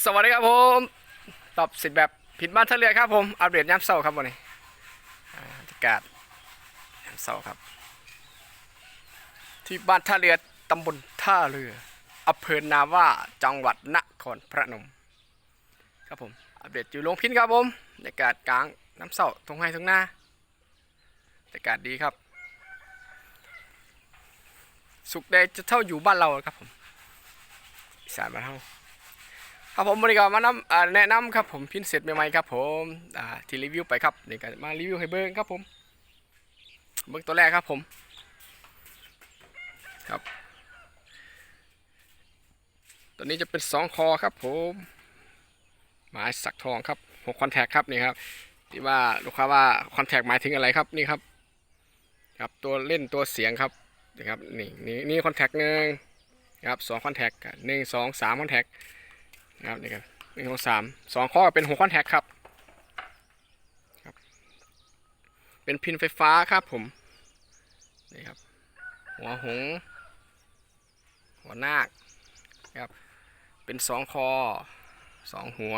สวัสดีครับผมตอบสิทธิ์แบบผิดบ้านท่าเรือครับผมอัปเดตยามเช้าครับวันนี้อาบรรยากาศยามเช้าครับ ที่บ้านท่าเรือตำบลท่าเรืออำเภอนาว่าจังหวัดนครพนมครับผมอัปเดตอยู่โรงพินครับผมบรรยากาศกลางน้ำเช้าตรงไห้ตรงหน้าบรรยากาศดีครับ สุขใดจะเท่าอยู่บ้านเราครับผมอีสานบ้านเฮา ครับผมวันนี้ก็มานำแนะนำครับผมพินเสร็จใหม่ๆครับผมที่รีวิวไปครับนี่ก็มารีวิวให้เบิ้งครับผมเบิ้งตัวแรกครับผมครับ ตัวนี้จะเป็นสองคอครับผมหมายสักทองครับหกคอนแทคครับนี่ครับที่ว่าลูกค้าว่าคอนแทคหมายถึงอะไรครับนี่ครับ ครับตัวเล่นตัวเสียงครับนี่ครับนี่นี่นี่คอนแทคหนึ่งครับสองคอนแทคหนึ่งสองสามคอนแทค นะครับนี่ครับหนึ่งสองสามสองข้อเป็นหัวคอนแทคครับครับ เป็นพินไฟฟ้าครับผมนี่ครับ หัวหง หัวนาคครับ เป็นสองคอสองหัว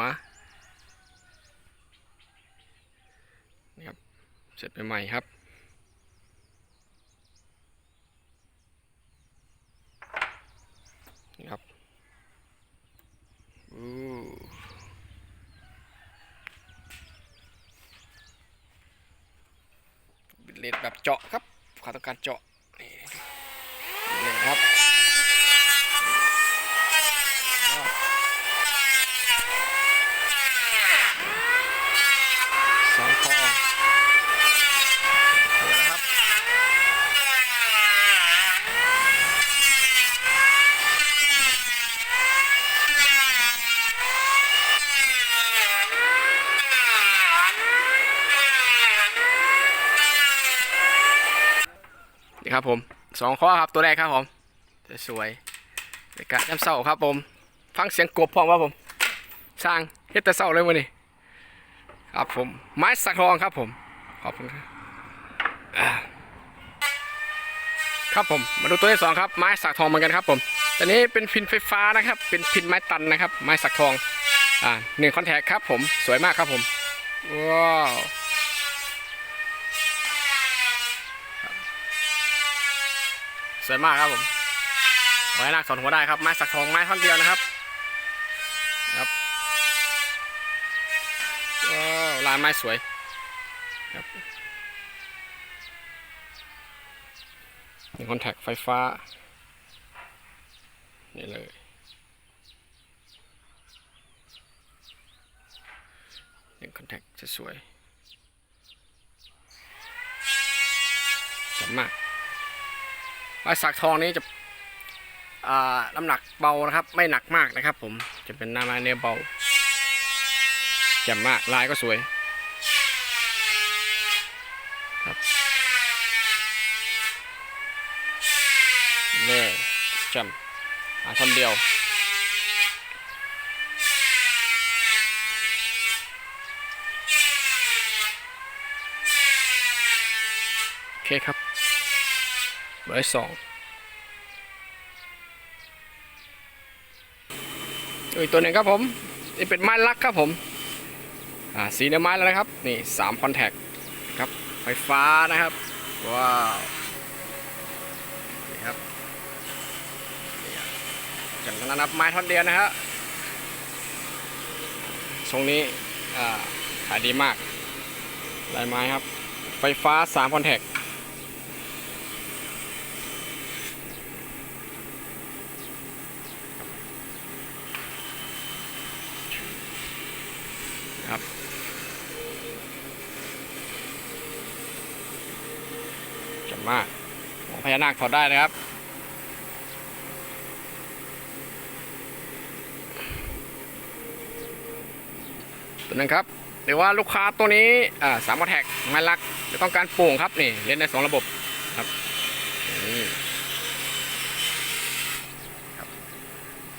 นี่ครับเสร็จใหม่ๆครับ อู้บิด เลนแบบเจาะครับขาต้องการเจาะนี่นี่ครับสองคอเดี๋ยวนะครับ นี่ครับผมสองข้อครับตัวแรกครับผมสวยๆในการย้ำเศร้าครับผม ฟังเสียงกบพร้อมครับผม สร้างเฮ็ดแต่เศร้าเลยวันนี้ครับผม ไม้สักทองครับผม ขอบคุณครับครับผมมาดูตัวที่สองครับไม้สักทองเหมือนกันครับผมตัวนี้เป็นพินไฟฟ้านะครับ เป็นพินไม้ตันนะครับ ไม้สักทองอ่าหนึ่งคอนแทคครับผมสวยมากครับผมว้าว สวยมากครับผมไว้หนักสอนหัวได้ครับไม้สักทองไม้ท่อนเดียวนะครับครับว้ลายไม้สวยครับนี่คอนแทคไฟฟ้านี่เลยนี่คอนแทคสวยสวยมาก ลายสักทองนี้จะอ่าน้ำหนักเบานะครับ ไม่หนักมากนะครับ ผมจะเป็นหน้าไม้เนื้อเบาแจ่มมากลายก็สวยครับเน่แจ่มหาท่อนเดียวโอเคครับ เบอร์สองอีกตัวหนึ่งครับผมนี่เป็นไม้ลักครับผม อ่า สีเนื้อไม้แล้วนะครับ นี่สามคอนแทคครับ ไฟฟ้านะครับ ว้าว นี่ครับจังนั้นนับไม้ท่อนเดียวนะฮะทรงนี้ อ่า ขายดีมากลายไม้ครับ ไฟฟ้าสามคอนแทค ครับจำมากของพญานาคถอดได้นะครับ ตัวนึงครับหรือว่าลูกค้าตัวนี้อ่าสามคอนแท็กไม้ลักจะต้องการโป่งครับนี่เล่นได้สองระบบครับนี่ครับ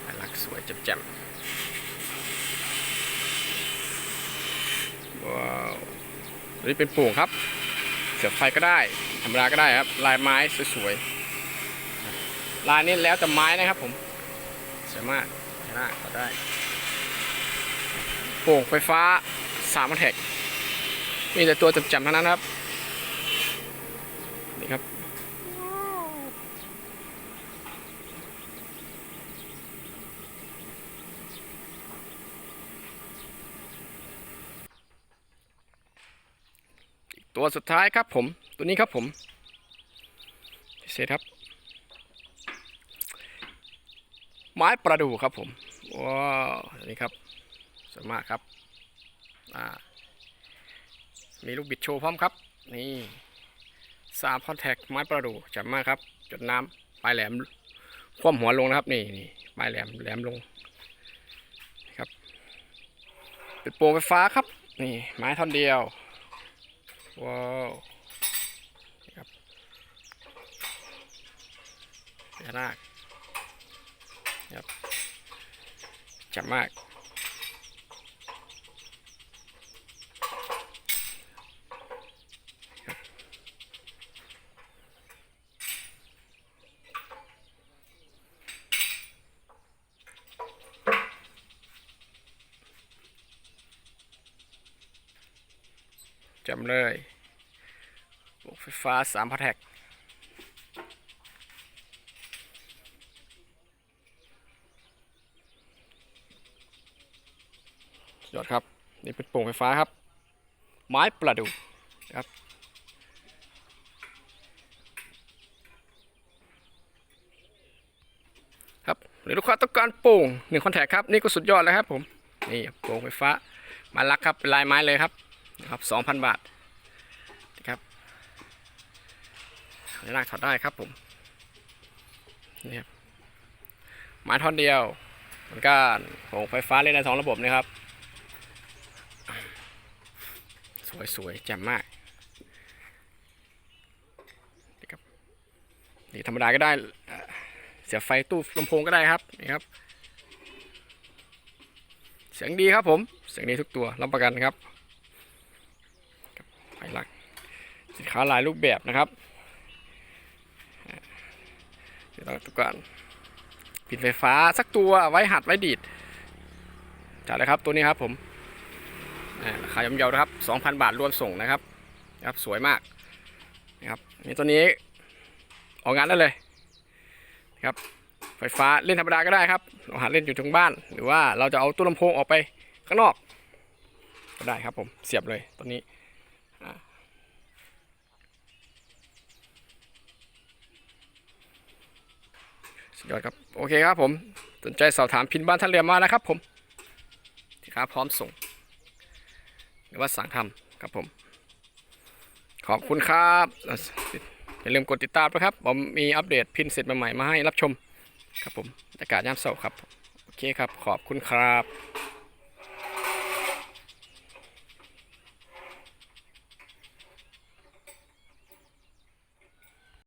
ไม้ลักสวยแจ่มๆ ว้าวตัว นี่เป็นปุ่งครับ เสียบไฟก็ได้ ธรรมดาก็ได้ครับ ลายไม้สวยๆ ลายนี้แล้วแต่ไม้นะครับผมสวยมากใช้ได้ก็ได้ โป่งไฟฟ้าสามแท็กมีแต่ตัวจำๆทั้งนั้นครับ ตัวสุดท้ายครับผม ตัวนี้ครับผมพิเศษครับ ไม้ประดู่ครับผมว้าวตัวนี้ครับสวยมากครับอ่ามีลูกบิดโชว์พร้อมครับ นี่สามคอนแทคไม้ประดู่จับมากครับ จดน้ำปลายแหลมคว่ำหัวลงนะครับ นี่นี่ปลายแหลมแหลมลงครับเป็นโปรงไฟฟ้าครับ นี่ไม้ท่อนเดียว ว้าวครับพญานาคครับจับมาก จำเลยปลูกไฟฟ้าสามพัทแท็กยอดครับ นี่เป็นโป่งไฟฟ้าครับ ไม้ประดู่ครับครับหรือลูกค้าต้องการโป่งหนึ่งคอนแทคครับ นี่ก็สุดยอดแล้วครับผม นี่โป่งไฟฟ้า มาลักครับเป็นลายไม้เลยครับ นะครับสองพันบาทนะครับนี่นาคถอดได้ครับผมนี่ครับไม้ท่อนเดียวเหมือนกันโงไฟฟ้าเล่นได้สองระบบนะครับ สวยๆแจ่มมากนี่ครับนี่ธรรมดาก็ได้เอ่อเสียบไฟตู้ลำโพงก็ได้ครับนี่ครับ เสียงดีครับผม เสียงดีทุกตัวรับประกันครับ ครับไฟลัก สินค้าหลายรูปแบบนะครับเดี๋ยวเราตุกการปิดไฟฟ้าสักตัวไว้หัดไว้ดีดจัดเลยครับตัวนี้ครับผมอ่าราคาย่อมเยานะครับ 2,000 บาทรวมส่งนะครับครับสวยมากนะครับนี่ตัวนี้ออกงานได้เลยนะครับไฟฟ้าเล่นธรรมดาก็ได้ครับเราหาเล่นอยู่ตรงบ้าน หรือว่าเราจะเอาตู้ลำโพงออกไปข้างนอก ก็ได้ครับผมเสียบเลยตัวนี้อ่า สุดยอดครับ โอเคครับผมสนใจสอบถามพินบ้านท่านเรือมานะครับ ผมสินค้าพร้อมส่ง หรือว่าสั่งทำครับผม ขอบคุณครับอย่าลืมกดติดตามนะครับ ผมมีอัปเดตพินเสร็จใหม่ๆมาให้รับชม ครับผมอากาศยามเสาร์ครับ โอเคครับ ขอบคุณครับ